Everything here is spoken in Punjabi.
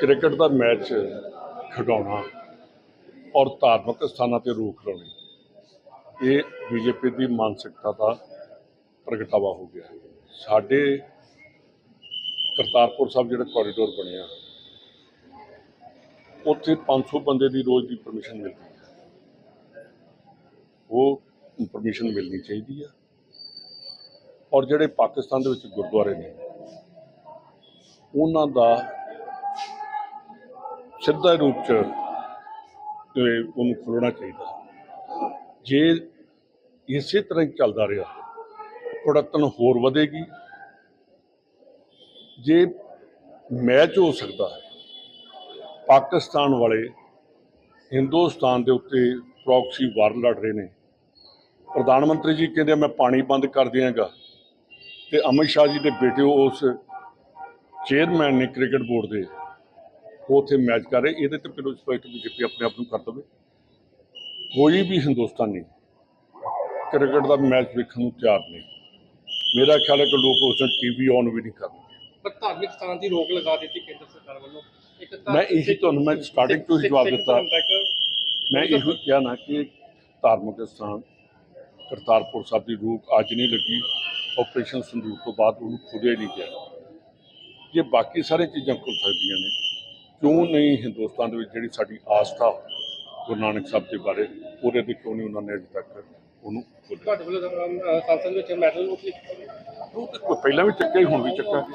ਕ੍ਰਿਕਟ ਦਾ ਮੈਚ ਖਿਡਾਉਣਾ ਔਰ ਧਾਰਮਿਕ ਸਥਾਨਾਂ ਤੇ ਰੋਕ ਲਾਉਣੀ ਇਹ ਬੀਜੇਪੀ ਦੀ ਮਾਨਸਿਕਤਾ ਦਾ ਪ੍ਰਗਟਾਵਾ ਹੋ ਗਿਆ। ਸਾਡੇ ਕਰਤਾਰਪੁਰ ਸਾਹਿਬ ਜਿਹੜਾ ਕੋਰੀਡੋਰ ਬਣਿਆ ਉੱਥੇ 500 ਬੰਦੇ ਦੀ ਰੋਜ਼ ਦੀ ਪਰਮਿਸ਼ਨ ਮਿਲਦੀ ਹੈ। ਉਹ ਪਰਮਿਸ਼ਨ ਮਿਲਣੀ ਚਾਹੀਦੀ ਆ। ਔਰ ਜਿਹੜੇ ਪਾਕਿਸਤਾਨ ਦੇ ਵਿੱਚ ਗੁਰਦੁਆਰੇ ਨੇ, ਉਹਨਾਂ ਦਾ ਸਿੱਧਾ ਰੂਪ ਚ ਉਹਨੂੰ ਖੋਲ੍ਹਣਾ ਚਾਹੀਦਾ। ਜੇ ਇਸੇ ਤਰ੍ਹਾਂ ਹੀ ਚੱਲਦਾ ਰਿਹਾ ਕੁੜਤਨ ਹੋਰ ਵਧੇਗੀ। ਜੇ ਮੈਚ ਹੋ ਸਕਦਾ ਹੈ, ਪਾਕਿਸਤਾਨ ਵਾਲੇ ਹਿੰਦੁਸਤਾਨ ਦੇ ਉੱਤੇ ਪ੍ਰੌਕਸੀ ਵਾਰ ਲੜ ਰਹੇ ਨੇ। ਪ੍ਰਧਾਨ ਮੰਤਰੀ ਜੀ ਕਹਿੰਦੇ ਮੈਂ ਪਾਣੀ ਬੰਦ ਕਰ ਦਿਆਂਗਾ। ਤੇ ਅਮਿਤ ਸ਼ਾਹ ਜੀ ਦੇ ਬੇਟੇ ਉਸ ਚੇਅਰਮੈਨ ਨੇ ਕ੍ਰਿਕਟ ਬੋਰਡ ਦੇ ਉਹ ਉੱਥੇ ਮੈਚ ਕਰ ਰਹੇ ਇਹਦੇ ਤੇ ਫਿਰ ਸਪਸ਼ਟ ਬੀਜੇਪੀ ਆਪਣੇ ਆਪ ਨੂੰ ਕਰ ਦਵੇ। ਕੋਈ ਵੀ ਹਿੰਦੁਸਤਾਨੀ ਕ੍ਰਿਕਟ ਦਾ ਮੈਚ ਵੇਖਣ ਨੂੰ ਤਿਆਰ ਨਹੀਂ। ਮੇਰਾ ਖਿਆਲ ਹੈ ਕਿ ਲੋਕ ਉਸ ਨੂੰ ਟੀਵੀ ਔਨ ਵੀ ਨਹੀਂ ਕਰਨਗੇ ਪਰ ਧਾਰਮਿਕ ਸਥਾਨ ਦੀ ਰੋਕ ਲਗਾ ਦਿੱਤੀ ਕੇਂਦਰ ਸਰਕਾਰ ਵੱਲੋਂ। ਇੱਕ ਮੈਂ ਇਹੀ ਤੁਹਾਨੂੰ ਮੈਂ starting ਤੋਂ ਹੀ ਜਵਾਬ ਦਿੱਤਾ। ਮੈਂ ਇਹੋ ਕਿਹਾ ਨਾ ਕਿ ਧਾਰਮਿਕ ਸਥਾਨ ਕਰਤਾਰਪੁਰ ਸਾਹਿਬ ਦੀ ਰੂਪ ਅੱਜ ਨਹੀਂ ਲੱਗੀ ਆਪਰੇਸ਼ਨ ਸੰਦੂਕ ਤੋਂ ਬਾਅਦ ਉਹਨੂੰ ਖੁੱਲਿਆ ਨਹੀਂ ਗਿਆ। ਜੇ ਬਾਕੀ ਸਾਰੇ ਚੀਜ਼ਾਂ ਖੁੱਲ ਸਕਦੀਆਂ ਨੇ ਕਿਉਂ ਨਹੀਂ ਹਿੰਦੁਸਤਾਨ ਦੇ ਵਿੱਚ ਜਿਹੜੀ ਸਾਡੀ ਆਸਥਾ ਗੁਰੂ ਨਾਨਕ ਸਾਹਿਬ ਦੇ ਬਾਰੇ ਉਹਦੇ ਤੇ ਕਿਉਂ ਨਹੀਂ ਉਹਨਾਂ ਨੇ ਅਜੇ ਤੱਕ ਉਹਨੂੰ ਤੁਹਾਡੇ ਵੱਲੋਂ ਸੰਸਦ ਵਿੱਚ ਮੈਡਲ ਉਹ ਪਹਿਲਾਂ ਵੀ ਚੱਕਿਆ ਹੀ ਹੁਣ ਵੀ ਚੱਕਾਂਗੇ